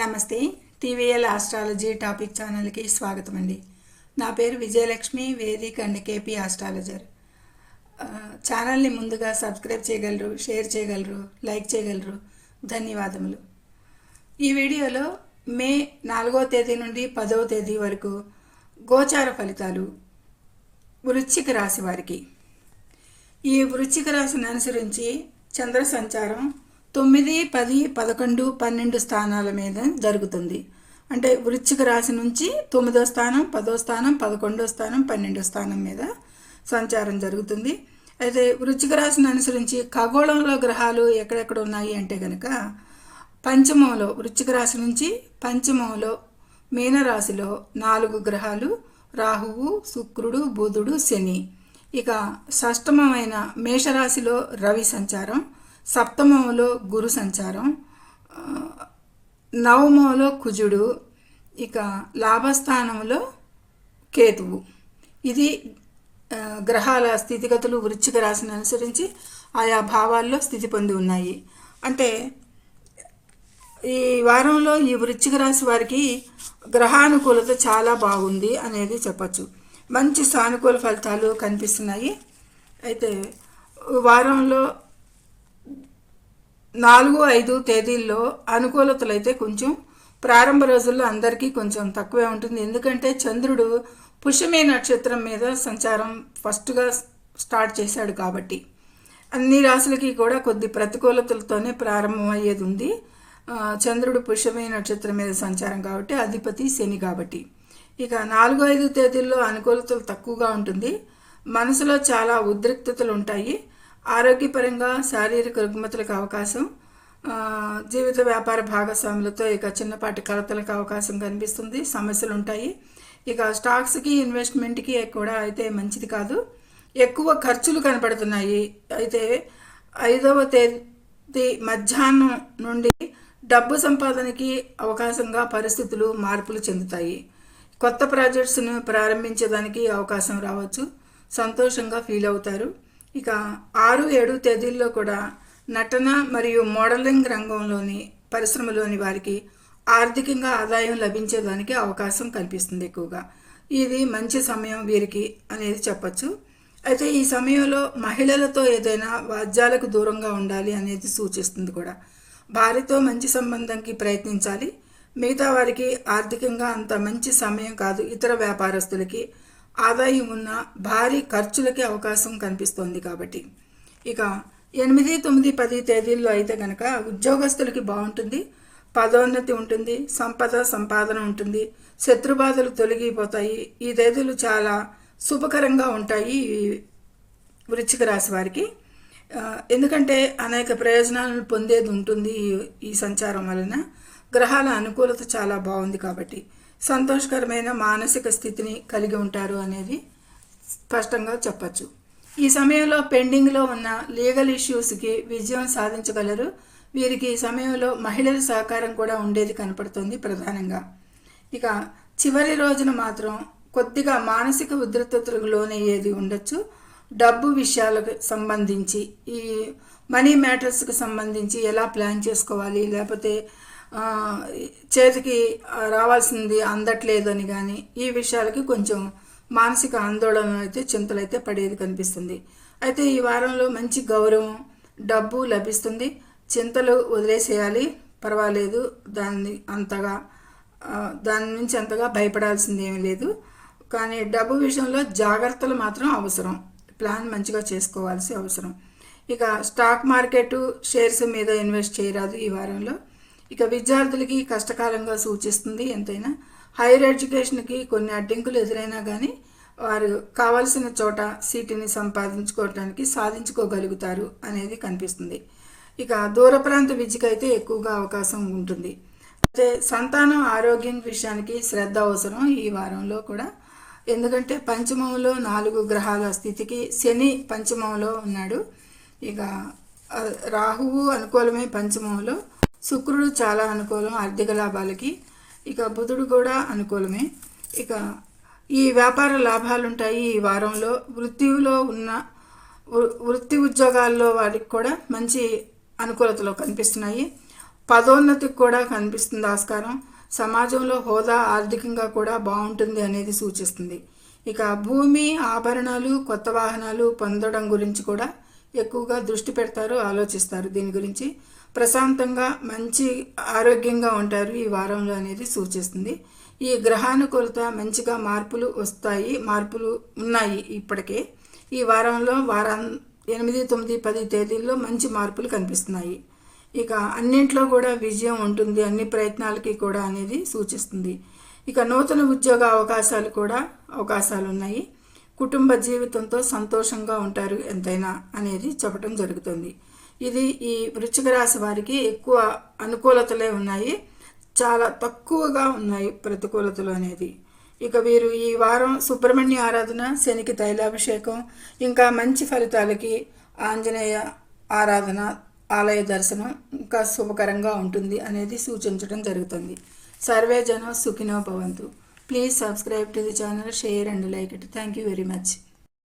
నమస్తే TVL astrology topic ఛానల్కి స్వాగతం అండి నా పేరు విజయలక్ష్మి వేదిక అండ్ కేపీ ఆస్ట్రాలజర్ ఛానల్ని ముందుగా సబ్స్క్రైబ్ చేయగలరు షేర్ చేయగలరు లైక్ చేయగలరు ధన్యవాదములు ఈ వీడియోలో మే నాలుగో తేదీ నుండి పదవ తేదీ వరకు గోచార ఫలితాలు వృశ్చిక రాశి వారికి ఈ వృశ్చిక రాశిని అనుసరించి చంద్ర సంచారం తొమ్మిది పది పదకొండు పన్నెండు స్థానాల మీద జరుగుతుంది అంటే వృశ్చిక రాశి నుంచి తొమ్మిదో స్థానం పదో స్థానం పదకొండో స్థానం పన్నెండో స్థానం మీద సంచారం జరుగుతుంది అయితే వృశ్చిక రాశిని అనుసరించి ఖగోళంలో గ్రహాలు ఎక్కడెక్కడ ఉన్నాయి అంటే కనుక పంచమంలో వృశ్చిక రాశి నుంచి పంచమంలో మీనరాశిలో నాలుగు గ్రహాలు రాహువు శుక్రుడు బుధుడు శని ఇక షష్టమైన మేషరాశిలో రవి సంచారం సప్తమంలో గురు సంచారం నవమంలో కుజుడు ఇక లాభస్థానంలో కేతువు ఇది గ్రహాల స్థితిగతులు వృచ్చిక రాశిని అనుసరించి ఆయా భావాల్లో స్థితి పొంది ఉన్నాయి అంటే ఈ వారంలో ఈ వృచ్చిక రాశి వారికి గ్రహానుకూలత చాలా బాగుంది అనేది చెప్పచ్చు మంచి సానుకూల ఫలితాలు కనిపిస్తున్నాయి అయితే వారంలో నాలుగు ఐదు తేదీల్లో అనుకూలతలు అయితే కొంచెం ప్రారంభ రోజుల్లో అందరికీ కొంచెం తక్కువే ఉంటుంది ఎందుకంటే చంద్రుడు పుష్యమే నక్షత్రం మీద సంచారం ఫస్ట్గా స్టార్ట్ చేశాడు కాబట్టి అన్ని రాశులకి కూడా కొద్ది ప్రతికూలతలతోనే ప్రారంభమయ్యేది ఉంది చంద్రుడు పుష్యమే నక్షత్రం మీద సంచారం కాబట్టి అధిపతి శని కాబట్టి ఇక నాలుగు ఐదు తేదీల్లో అనుకూలతలు తక్కువగా ఉంటుంది మనసులో చాలా ఉద్రిక్తతలు ఉంటాయి ఆరోగ్యపరంగా శారీరక రుగ్మతలకు అవకాశం జీవిత వ్యాపార భాగస్వాములతో ఇక చిన్నపాటి కలతలకు అవకాశం కనిపిస్తుంది సమస్యలు ఉంటాయి ఇక స్టాక్స్కి ఇన్వెస్ట్మెంట్కి కూడా అయితే మంచిది కాదు ఎక్కువ ఖర్చులు కనపడుతున్నాయి అయితే ఐదవ తేదీ మధ్యాహ్నం నుండి డబ్బు సంపాదనకి అవకాశంగా పరిస్థితులు మార్పులు చెందుతాయి కొత్త ప్రాజెక్ట్స్ను ప్రారంభించడానికి అవకాశం రావచ్చు సంతోషంగా ఫీల్ అవుతారు ఇక ఆరు ఏడు తేదీల్లో కూడా నటన మరియు మోడలింగ్ రంగంలోని పరిశ్రమలోని వారికి ఆర్థికంగా ఆదాయం లభించేదానికి అవకాశం కల్పిస్తుంది ఎక్కువగా ఇది మంచి సమయం వీరికి అనేది చెప్పచ్చు అయితే ఈ సమయంలో మహిళలతో ఏదైనా వాద్యాలకు దూరంగా ఉండాలి అనేది సూచిస్తుంది కూడా వారితో మంచి సంబంధంకి ప్రయత్నించాలి మిగతా వారికి ఆర్థికంగా అంత మంచి సమయం కాదు ఇతర వ్యాపారస్తులకి ఆదాయం ఉన్న భారీ ఖర్చులకి అవకాశం కనిపిస్తోంది కాబట్టి ఇక ఎనిమిది తొమ్మిది పది తేదీల్లో అయితే కనుక ఉద్యోగస్తులకి బాగుంటుంది పదోన్నతి ఉంటుంది సంపద సంపాదన ఉంటుంది శత్రుబాధలు తొలగిపోతాయి ఈ తేదీలు చాలా శుభకరంగా ఉంటాయి వృచ్చిక రాశి వారికి ఎందుకంటే అనేక ప్రయోజనాలను పొందేది ఉంటుంది ఈ సంచారం వలన గ్రహాల అనుకూలత చాలా బాగుంది కాబట్టి సంతోషకరమైన మానసిక స్థితిని కలిగి ఉంటారు అనేది స్పష్టంగా చెప్పచ్చు ఈ సమయంలో పెండింగ్లో ఉన్న లీగల్ ఇష్యూస్కి విజయం సాధించగలరు వీరికి ఈ సమయంలో మహిళల సహకారం కూడా ఉండేది కనపడుతుంది ప్రధానంగా ఇక చివరి రోజున మాత్రం కొద్దిగా మానసిక ఉద్రిక్తతలకు లోనయ్యేది ఉండొచ్చు డబ్బు విషయాలకు సంబంధించి ఈ మనీ మ్యాటర్స్కి సంబంధించి ఎలా ప్లాన్ చేసుకోవాలి లేకపోతే చేతికి రావాల్సింది అందట్లేదు అని కానీ ఈ విషయాలకి కొంచెం మానసిక ఆందోళన అయితే చింతలు అయితే పడేది కనిపిస్తుంది అయితే ఈ వారంలో మంచి గౌరవం డబ్బు లభిస్తుంది చింతలు వదిలేసేయాలి పర్వాలేదు దాన్ని అంతగా దాని నుంచి అంతగా భయపడాల్సింది ఏమీ లేదు కానీ డబ్బు విషయంలో జాగ్రత్తలు మాత్రం అవసరం ప్లాన్ మంచిగా చేసుకోవాల్సి అవసరం ఇక స్టాక్ మార్కెట్ షేర్స్ మీద ఇన్వెస్ట్ చేయరాదు ఈ వారంలో ఇక విద్యార్థులకి కష్టకాలంగా సూచిస్తుంది ఎంతైనా హైయర్ ఎడ్యుకేషన్కి కొన్ని అడ్డంకులు ఎదురైనా కానీ వారు కావలసిన చోట సీటుని సంపాదించుకోవడానికి సాధించుకోగలుగుతారు అనేది కనిపిస్తుంది ఇక దూర ప్రాంత విద్యకైతే ఎక్కువగా అవకాశం ఉంటుంది అయితే సంతానం ఆరోగ్యం విషయానికి శ్రద్ధ అవసరం ఈ వారంలో కూడా ఎందుకంటే పంచమంలో నాలుగు గ్రహాల స్థితికి శని పంచమంలో ఉన్నాడు ఇక రాహువు అనుకూలమే పంచమంలో శుక్రుడు చాలా అనుకూలం ఆర్థిక లాభాలకి ఇక బుధుడు కూడా అనుకూలమే ఇక ఈ వ్యాపార లాభాలుంటాయి ఈ వారంలో వృత్తిలో ఉన్న వృత్తి ఉద్యోగాల్లో వారికి కూడా మంచి అనుకూలతలు కనిపిస్తున్నాయి పదోన్నతికి కూడా కనిపిస్తుంది ఆస్కారం సమాజంలో హోదా ఆర్థికంగా కూడా బాగుంటుంది అనేది సూచిస్తుంది ఇక భూమి ఆభరణాలు కొత్త వాహనాలు పొందడం గురించి కూడా ఎక్కువగా దృష్టి పెడతారు ఆలోచిస్తారు దీని గురించి ప్రశాంతంగా మంచి ఆరోగ్యంగా ఉంటారు ఈ వారంలో అనేది సూచిస్తుంది ఈ గ్రహానుకూలత మంచిగా మార్పులు వస్తాయి మార్పులు ఉన్నాయి ఇప్పటికే ఈ వారంలో వారం ఎనిమిది తొమ్మిది పది తేదీల్లో మంచి మార్పులు కనిపిస్తున్నాయి ఇక అన్నింట్లో కూడా విజయం ఉంటుంది అన్ని ప్రయత్నాలకి కూడా అనేది సూచిస్తుంది ఇక నూతన ఉద్యోగ అవకాశాలు కూడా అవకాశాలు ఉన్నాయి కుటుంబ జీవితంతో సంతోషంగా ఉంటారు ఎంతైనా అనేది చెప్పడం జరుగుతుంది ఇది ఈ వృచ్చిక రాశి వారికి ఎక్కువ అనుకూలతలే ఉన్నాయి చాలా తక్కువగా ఉన్నాయి ప్రతికూలతలు అనేది ఇక వీరు ఈ వారం సుబ్రహ్మణ్య ఆరాధన శనికి తైలాభిషేకం ఇంకా మంచి ఫలితాలకి ఆంజనేయ ఆరాధన ఆలయ దర్శనం ఇంకా శుభకరంగా ఉంటుంది అనేది సూచించడం జరుగుతుంది సర్వే జనం సుఖినో భవంతు Please subscribe to the channel, share and like it. Thank you very much.